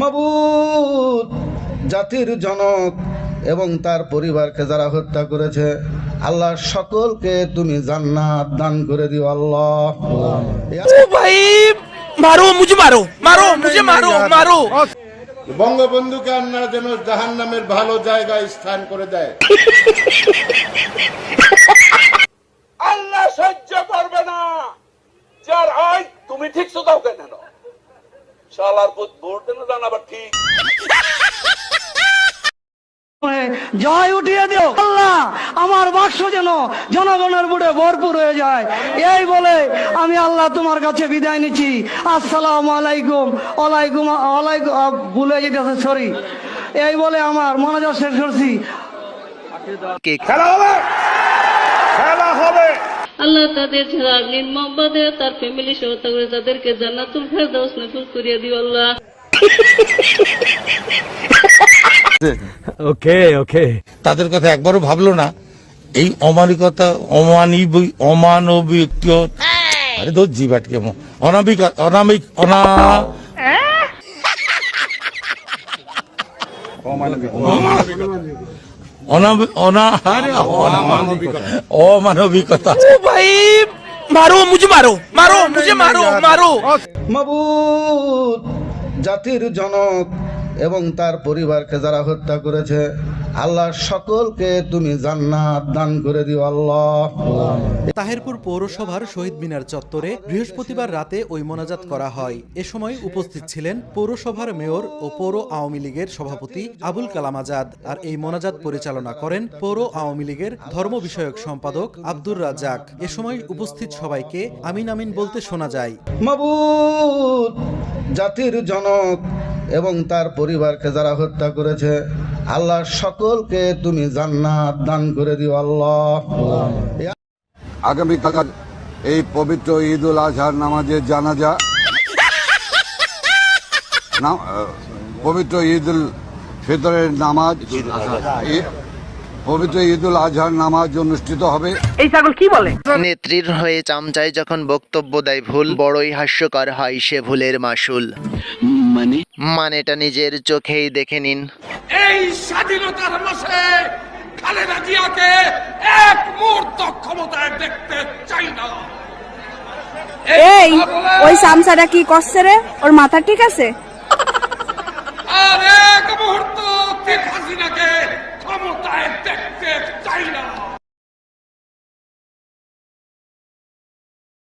মাবুদ জাতির জনক এবং তার পরিবারকে যারা হত্যা করেছে আল্লাহ সকলকে তুমি জান্নাত দান করে দিও আল্লাহ। ভাই মারো মারো মারো মারো মারো। বঙ্গবন্ধুকে আন্না যেন জাহান নামের ভালো জায়গায় স্থান করে দেয়। আল্লাহ সহ্য করবে না। যার হয় তুমি ঠিক দাও কেন? শালার ভোট দেন জান আবার ঠিক। জয় উঠিয়ে দিও আল্লাহ। আমার বাক্স যেন জনগণের বুড়ে ভরপুর হয়ে যায়। এই বলে আমি আল্লাহ তোমার কাছে বিদায় নিচ্ছি। আসসালাম আলাইকুম। ওয়ালাইকুম আহ, ভুলে যেতেছে সরি এই বলে আমার মনোযোগ শেষ করছি। আল্লাহ তাদের ছাড়া নির্মমভাবে তার ফ্যামিলি সহ তাদের তাদেরকে জান্নাতুল ফেরদাউস নফল করিয়া দিও আল্লাহ। ওকে ওকে। তাদের কথা একবারও ভাবলো না। এই অমানিকতা অমানবিক অমানবিক আরে ধর জি বাটকে অনামিক অনামিক অনা অনামিক অনা আরে অমানবিকতা। ভাই মারো মুঝে মারো মারো মুঝে মারো মারো। মাবুদ জাতির জনক এবং তার পরিবারকে যারা হত্যা করেছে আল্লাহ সকলকে তুমি জান্নাত দান করে দিও আল্লাহ। তাহেরপুর পৌরসভার শহীদ মিনার চত্বরে বৃহস্পতিবার রাতে ওই মোনাজাত করা হয়। এ সময় উপস্থিত ছিলেন পৌরসভার মেয়র ও পৌর আওয়ামী লীগের সভাপতি আবুল কালাম আজাদ। আর এই মোনাজাত পরিচালনা করেন পৌর আওয়ামী লীগের ধর্ম বিষয়ক সম্পাদক আব্দুর রাজ্জাক। এ সময় উপস্থিত সবাইকে আমিন আমিন বলতে শোনা যায়। জাতির জনক এবং তার পরিবারকে যারা হত্যা করেছে আল্লাহ সকলকে তুমি জান্নাত দান করে দিও আল্লাহ। আগামী আগামীকাল এই পবিত্র ঈদ উল আজহার নামাজের জানাজা পবিত্র ঈদ উল ফিতরের নামাজ পবিত্র ঈদ উল আজহার নামাজ অনুষ্ঠিত হবে। এই ছাগল কি বলে? নেত্রীর হয়ে চামচায় যখন বক্তব্য দেয় ভুল বড়ই হাস্যকর হয় সে ভুলের মাসুল। মানে? মানেটা নিজের চোখেই দেখে নিন। এই স্বাধীনতার মাসে খালেদা জিয়াকে এক মুহূর্ত ক্ষমতায় দেখতে চাই না। এই ওই সামসাটা কি করছে রে? ওর মাথা ঠিক আছে? আর এক মুহূর্ত শেখ হাসিনাকে ক্ষমতায় দেখতে চাই না।